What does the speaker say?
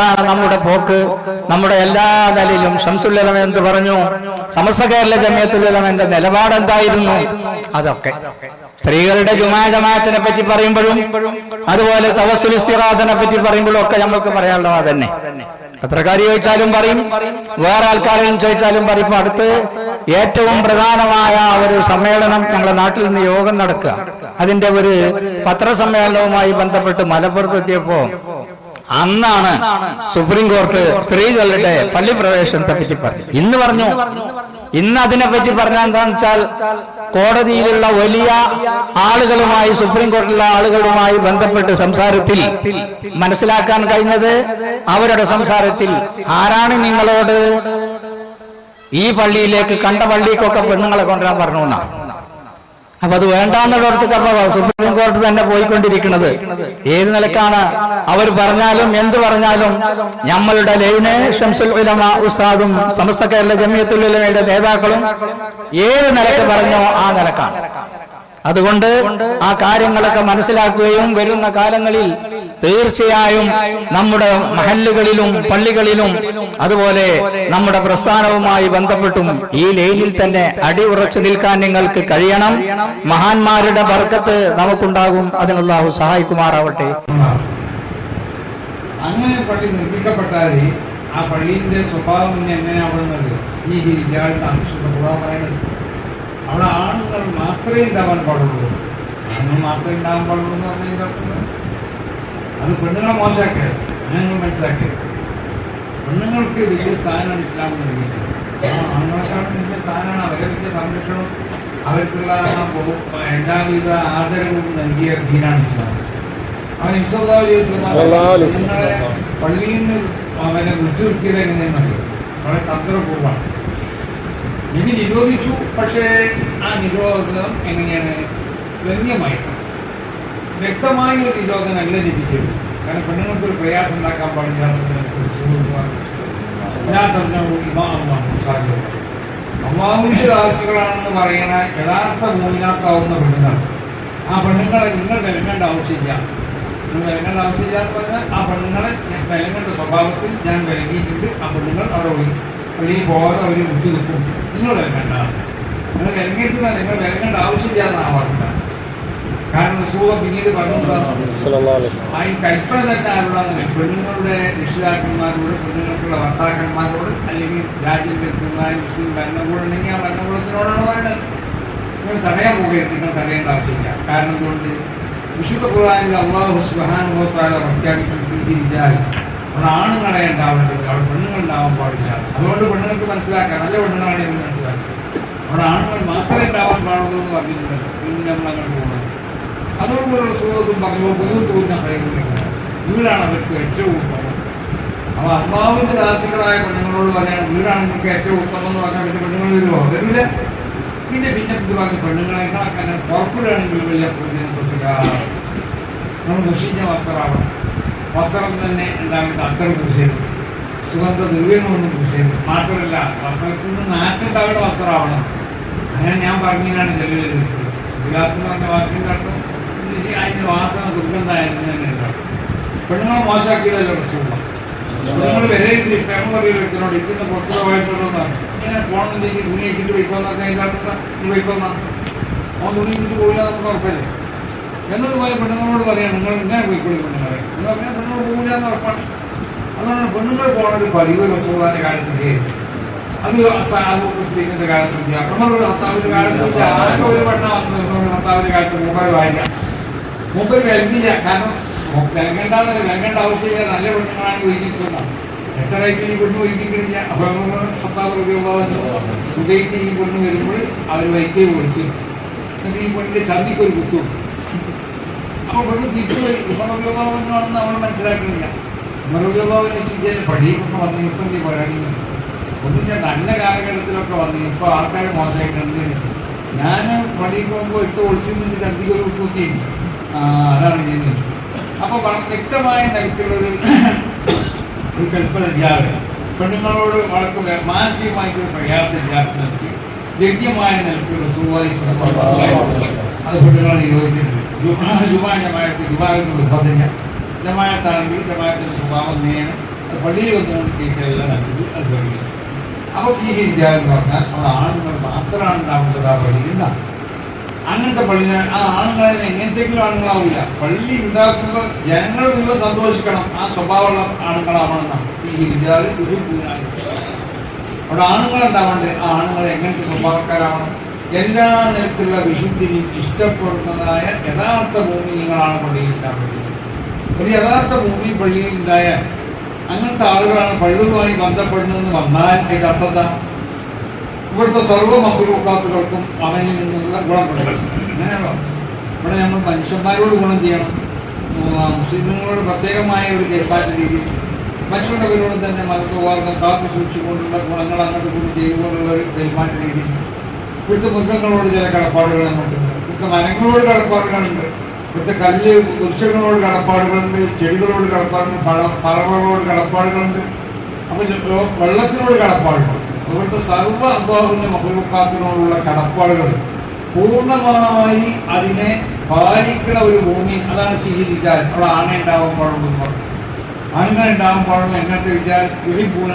നിലക്കാണ് നമ്മുടെ പോക്ക്. നമ്മുടെ എല്ലാ നിലയിലും ശംസുല്ലം എന്ന് പറഞ്ഞു? സമസ്ത കേരള ജമിയത്തുലമന്റെ നിലപാട് എന്തായിരുന്നു അതൊക്കെ. സ്ത്രീകളുടെ ജുമാ ജമാഅത്തിനെ പറ്റി പറയുമ്പോഴും അതുപോലെ തവസുൽ ഇസ്തിറാദിനെ പറ്റി പറയുമ്പോഴും ഒക്കെ നമ്മൾക്ക് പറയാനുള്ളത് തന്നെ പത്രക്കാർ ചോദിച്ചാലും പറയും വേറെ ആൾക്കാരെയും ചോദിച്ചാലും പറയും. അടുത്ത് ഏറ്റവും പ്രധാനമായ ഒരു സമ്മേളനം ഞങ്ങളുടെ നാട്ടിൽ നിന്ന് യോഗം നടക്കുക. അതിന്റെ ഒരു പത്രസമ്മേളനവുമായി ബന്ധപ്പെട്ട് മലപ്പുറത്ത് എത്തിയപ്പോ അന്നാണ് സുപ്രീം കോർട്ട് സ്ത്രീകളുടെ പള്ളി പ്രവേശനത്തെ പറ്റി പറഞ്ഞു ഇന്ന് പറഞ്ഞു. ഇന്ന് അതിനെ പറ്റി പറഞ്ഞാൽ എന്താണെന്ന് വെച്ചാൽ കോടതിയിലുള്ള വലിയ ആളുകളുമായി സുപ്രീം കോടതിയിലുള്ള ആളുകളുമായി ബന്ധപ്പെട്ട് സംസാരത്തിൽ മനസ്സിലാക്കാൻ കഴിഞ്ഞത് അവരുടെ സംസാരത്തിൽ ആരാണ് നിങ്ങളോട് ഈ പള്ളിയിലേക്ക് കണ്ട പള്ളിക്കൊക്കെ പെണ്ണുങ്ങളെ കൊണ്ടുവരാൻ പറഞ്ഞു എന്നാ അപ്പൊ അത് വേണ്ടാന്നുള്ളടത്ത് അപ്പൊ സുപ്രീം കോടതി തന്നെ പോയിക്കൊണ്ടിരിക്കുന്നത്. ഏത് നിലക്കാണ് അവർ പറഞ്ഞാലും എന്ത് പറഞ്ഞാലും നമ്മളുടെ ലൈന് ഷംസുൽ ഉലമ ഉസ്താദും സമസ്ത കേരള ജമിയത്തുൽ ഉലമയുടെ നേതാക്കളും ഏത് നിലയ്ക്ക് പറഞ്ഞോ ആ നിലക്കാണ്. അതുകൊണ്ട് ആ കാര്യങ്ങളൊക്കെ മനസ്സിലാക്കുകയും വരുന്ന കാലങ്ങളിൽ തീർച്ചയായും നമ്മുടെ മഹല്ലുകളിലും പള്ളികളിലും അതുപോലെ നമ്മുടെ പ്രസ്ഥാനവുമായി ബന്ധപ്പെട്ടും ഈ ലൈനിൽ തന്നെ അടിയുറച്ചു നിൽക്കാൻ നിങ്ങൾക്ക് കഴിയണം. മഹാന്മാരുടെ ബർക്കത്ത് നമുക്കുണ്ടാകും. അതിനുള്ളാഹു സഹായിക്കുമാറാവട്ടെ. അങ്ങനെ പള്ളി നിർമ്മിക്കപ്പെട്ടാൽ ആ പള്ളിന്റെ സ്വഭാവം തന്നെ എങ്ങനെയാവണമെന്നത് ഈ ഹിജാളിനാണ് പറയുന്നത്. അവിടെ ആണുങ്ങൾ മാത്രമേ ഉണ്ടാവാൻ പാടുള്ളൂ. ആണുങ്ങൾ മാത്രമേ ഉണ്ടാവാൻ പാടുള്ളൂ എന്ന് പറഞ്ഞാൽ അത് പെണ്ണുങ്ങളെ മോശമാക്കരുത് അങ്ങനെ മനസ്സിലാക്കരുത് പെണ്ണുങ്ങൾക്ക് വലിയ സ്ഥാനമാണ് ഇസ്ലാം എന്ന് ആ ആണുങ്ങൾക്കാണ് വലിയ സ്ഥാനമാണ്. അവരെ വലിയ സംരക്ഷണം അവർക്കുള്ള എല്ലാവിധ ആദരവും നൽകിയ ദീനാണ് ഇസ്ലാം. അവൻ വസല്ലം. പള്ളിയിൽ നിന്ന് അവനെ വിട്ടുനിർത്തിയത് എങ്ങനെയെന്നറിയാം വളരെ തന്ത്രപൂർവമാണ്. ഇനി നിരോധിച്ചു. പക്ഷേ ആ നിരോധനം എങ്ങനെയാണ് ഗണ്യമായിട്ട് വ്യക്തമായ ഒരു നിരോധനമല്ല ലഭിച്ചത്. കാരണം പെണ്ണുങ്ങൾക്ക് ഒരു പ്രയാസം ഉണ്ടാക്കാൻ പാടില്ല അമ്മാവിന്റെ ദാസികളാണെന്ന് പറയുന്ന യഥാർത്ഥ മൂമിനാത്താവുന്ന പെണ്ണുങ്ങൾ ആ പെണ്ണുങ്ങളെ നിങ്ങൾ വിലങ്ങേണ്ട ആവശ്യമില്ല. നിങ്ങൾ വിലങ്ങേണ്ട ആവശ്യമില്ല എന്ന് പറഞ്ഞാൽ ആ പെണ്ണുങ്ങളെ ഞാൻ വിലങ്ങേണ്ട സ്വഭാവത്തിൽ ഞാൻ വിലങ്ങിയിട്ടുണ്ട്. ആ പെണ്ണുങ്ങൾ അവിടെ പോയി വെളിയിൽ പോകാതെ അവർ വിട്ടു നിൽക്കും നിങ്ങൾ വിലങ്ങേണ്ട നിങ്ങൾ വിലങ്ങിയിരുത്തുന്ന നിങ്ങൾ വിലങ്ങേണ്ട ആവശ്യമില്ല എന്നാണ് പറഞ്ഞത് കാരണം സൂഹ പിന്നീട് വസല്ലം. ആ ഈ കൽപ്പന തന്നെ ആരുള്ളതാണ് പെണ്ണുങ്ങളുടെ രക്ഷിതാക്കന്മാരോട് പെണ്ണുങ്ങൾക്കുള്ള ഭർത്താക്കന്മാരോട് അല്ലെങ്കിൽ രാജ്യം ഭരിക്കുന്ന മുസ്ലിം ഭരണകൂടമുണ്ടെങ്കിൽ ആ ഭരണകൂടത്തിനോടാണ് പറയുന്നത് നിങ്ങൾ തടയാൻ പോകരുത് നിങ്ങൾ തടയേണ്ട ആവശ്യമില്ല. കാരണം എന്തുകൊണ്ട്? വിശുദ്ധ ഖുർആനിൽ അള്ളാഹു സുബാനുഭവത്താല പ്രഖ്യാപിച്ചിരിച്ചാൽ അവിടെ ആണുങ്ങളെ ഉണ്ടാവേണ്ടത് അവിടെ പെണ്ണുങ്ങൾ ഉണ്ടാവാൻ പാടില്ല. അതുകൊണ്ട് പെണ്ണുങ്ങൾക്ക് മനസ്സിലാക്കാം നല്ല പെണ്ണുങ്ങളാണ് എന്ന് മനസ്സിലാക്കുക അവിടെ ആണുങ്ങൾ മാത്രമേ ഉണ്ടാവാൻ പാടുള്ളൂ എന്ന് പറഞ്ഞിട്ടുണ്ട്. ഇന്ന് നമ്മൾ അങ്ങനെ പോകുന്നത്? അതോടുകൂടിയുള്ള സുഹൃത്തും പറഞ്ഞു പുതിയ തോന്നുന്ന കാര്യങ്ങളാണ് വീടാണ് അവർക്ക് ഏറ്റവും ഉത്തമം അപ്പോൾ അമ്മാവിന്റെ ദാസികളായ പെണ്ണുങ്ങളോട് പറയാണ് വീടാണ് നിങ്ങൾക്ക് ഏറ്റവും ഉത്തമം എന്ന് പറഞ്ഞാൽ പിന്നെ പെണ്ണുങ്ങൾ വരുമോ? വരില്ല പിന്നെ പിന്നെ ഇത് പെണ്ണുങ്ങളെ കണക്കാൻ പുറപ്പെടുകയാണെങ്കിൽ വലിയ പ്രയോജനപ്പെട്ടില്ല നമ്മൾ മുഷിഞ്ഞ വസ്ത്രമാണ്. വസ്ത്രം തന്നെ ഉണ്ടാകുന്ന അത്തരം കൃഷിയാണ് സുഗന്ധ ദ്രവ്യങ്ങളൊന്നും പൂശരുത് മാത്രമല്ല വസ്ത്രത്തിൽ നിന്ന് നാറ്റുണ്ടാകുന്ന വസ്ത്രമാവണം. അങ്ങനെ ഞാൻ പറഞ്ഞതിനാണ് ചെല്ലുകൾ ഗുലാത്തിന് പറഞ്ഞ വാക്കിന്റെ അർത്ഥം അതിന്റെ വാസന ദുർഗന്ധമായിരുന്നു തന്നെ ഉണ്ടാവും പെണ്ണുങ്ങളെ മോശമാക്കിയതല്ലോ പ്രശ്നമുള്ള പെണ്ണുങ്ങൾ വിലയിരുത്തി പെണ്ണു പറയുന്നതിനോട് ഇരിക്കുന്ന പുറത്തുള്ള പോയിട്ടുള്ളതാണ് ഇങ്ങനെ പോകണമെന്നുണ്ടെങ്കിൽ തുണി ഇട്ടിട്ട് വയ്ക്കുമെന്നൊക്കെ അതിന്റെ അർത്ഥം നീ പോയിക്കോന്നാ അവൻ തുണി ഇട്ടിട്ട് പോയില്ല നമുക്ക് ഉറപ്പല്ലേ? എന്നതുപോലെ പെണ്ണുങ്ങളോട് പറയാം നിങ്ങൾ ഇങ്ങനെ പോയിക്കൊള്ളി പെണ്ണുങ്ങളെ. എന്ന് പറഞ്ഞാൽ പെണ്ണുങ്ങൾ പോകില്ല എന്ന് ഉറപ്പാണ്. അതുകൊണ്ടാണ് പെണ്ണുങ്ങൾ പോകുന്ന ഒരു പതിവ് റസൂലാന്റെ കാലത്തില്ലേ അത് സ്ത്രീകളുടെ കാലത്തില്ല നമ്മൾ ഭർത്താവിന്റെ കാലത്തില്ല ആകെ ഒരു പെണ്ണ വന്നത്? ഭർത്താവിന്റെ കാലത്ത് മൊബൈൽ വായില്ല മൂപ്പർ നൽകില്ല. കാരണം വിലങ്ങണ്ടെന്ന് നൽകേണ്ട ആവശ്യമില്ല. നല്ല പെണ്ണുങ്ങളാണ് ഒഴുകിക്കുന്ന എത്ര റേറ്റിൽ ഈ പെണ്ണ് ഒഴുകിക്കഴിഞ്ഞ സത്താവ് ഉപയോഗം സുഖയ്ക്ക് ഈ പെണ്ണ് വരുമ്പോൾ അവർ വൈക്കേ വിളിച്ചു എന്നിട്ട് ഈ പെണ്ണിന്റെ ചന്തിക്കൊരു കുത്തു കുത്തും അപ്പൊ പെണ്ണ് തിരിച്ചുപോയി. ഉപയോഗമാണെന്ന് നമ്മൾ മനസ്സിലാക്കുന്നില്ല. ഉപയോഗം വെച്ചാൽ പടിയൊക്കെ വന്ന് ഇപ്പം നീ പറയുന്നു ഞാൻ നല്ല കാലഘട്ടത്തിലൊക്കെ വന്ന് ഇപ്പം ആൾക്കാർ മോശമായിട്ട് ഞാൻ പണിക്ക് പോകുമ്പോൾ ഇപ്പോൾ ഒളിച്ചു നിന്ന് ചന്തിക്കൊരു കുത്തുകയും കുത്തി ആ അതാണ് ചെയ്യുന്നത് അപ്പൊ വളരെ വ്യക്തമായ നിലയ്ക്കുള്ളൊരു ഒരു കൽപ്പന ഇല്ലാതെ പെണ്ണുങ്ങളോട് വളർത്തുക മാനസികമായിട്ടുള്ള പ്രയാസം വ്യക്തിമായ നിലയ്ക്ക് സ്വല്ലല്ലാഹു അലൈഹി വസല്ലം അത് പെണ്ണുങ്ങളെ നിരോധിച്ചിട്ടുണ്ട് ജുമാ ജുമാ ജമായത്ത് ജുമായത്ത് നിർബന്ധമില്ല ജമായത്താണെങ്കിൽ ജമായത്തിന്റെ സ്വഭാവം നേരെ അത് പള്ളിയിൽ വന്നുകൊണ്ട് കേൾക്കലല്ല നല്ലത് അത് പള്ളി അപ്പോൾ ഈ ഹിജാൽ എന്ന് പറഞ്ഞാൽ അവിടെ ആണുങ്ങൾ മാത്രമാണ് ആ പള്ളിയിൽ ഉണ്ടാവും അങ്ങനത്തെ പള്ളി ആ ആണുങ്ങളെ എങ്ങനത്തെങ്കിലും ആണുങ്ങളാവില്ല പള്ളി ഉണ്ടാക്കുമ്പോൾ ജനങ്ങൾ നിങ്ങൾ സന്തോഷിക്കണം. ആ സ്വഭാവമുള്ള ആണുങ്ങളാവണമെന്നാണ് ഈ ഹിജാബ് ഒരു അവിടെ ആണുങ്ങൾ ഉണ്ടാവേണ്ടത് ആ ആണുങ്ങൾ എങ്ങനത്തെ സ്വഭാവക്കാരാവണം? എല്ലാ നിലക്കുള്ള വിശുദ്ധിനും ഇഷ്ടപ്പെടുന്നതായ യഥാർത്ഥ ഭൂമികളാണ് പള്ളിയിൽ ഉണ്ടാവേണ്ടത് ഒരു യഥാർത്ഥ ഭൂമി പള്ളിയിൽ ഉണ്ടായാൽ അങ്ങനത്തെ ആളുകളാണ് പള്ളിയുമായി ബന്ധപ്പെടുന്നതെന്ന് വന്നാൽ അതിന്റെ അർത്ഥം ഇവിടുത്തെ സർവ മഹുലൂക്കാത്തുകൾക്കും അവനിൽ നിന്നുള്ള ഗുണപ്പെടും അങ്ങനെയാണോ? ഇവിടെ നമ്മൾ മനുഷ്യന്മാരോട് ഗുണം ചെയ്യണം. മുസ്ലിങ്ങളോട് പ്രത്യേകമായ ഒരു കേൾപ്പാറ്റ രീതി മറ്റുള്ളവരോട് തന്നെ മനസ്സൗഹാർദ്ദം കാത്തു സൂക്ഷിച്ചുകൊണ്ടുള്ള ഗുണങ്ങൾ അങ്ങോട്ട് കൂടി ചെയ്തുകൊണ്ടുള്ള ഒരു പെരുമാറ്റ രീതി ഇവിടുത്തെ മൃഗങ്ങളോട് ചില കടപ്പാടുകൾ നമുക്കുണ്ട് ഇവിടുത്തെ മരങ്ങളോട് കടപ്പാടുകളുണ്ട്. ഇവിടുത്തെ കല്ല് വൃക്ഷങ്ങളോട് കടപ്പാടുകളുണ്ട്. ചെടികളോട് കടപ്പാടുണ്ട്. പഴ പറവകളോട് കടപ്പാടുകളുണ്ട്. അപ്പം വെള്ളത്തിനോട് കടപ്പാടുണ്ട്. ഇവിടുത്തെ സർവ അള്ളാഹുവിന്റെ മഹുലുക്കാത്തിനോടുള്ള കടപ്പാടുകൾ പൂർണമായി അതിനെ പാലിക്കണ ഒരു ഭൂമി അതാണ് ഫീലിച്ചാൽ അവിടെ ആണ ഉണ്ടാവാൻ പാടുള്ളൂ ആണുങ്ങൾ ഉണ്ടാവാൻ പാടുള്ളൂ എങ്ങനത്തെ വിചാൽ ഇഴിപ്പൂന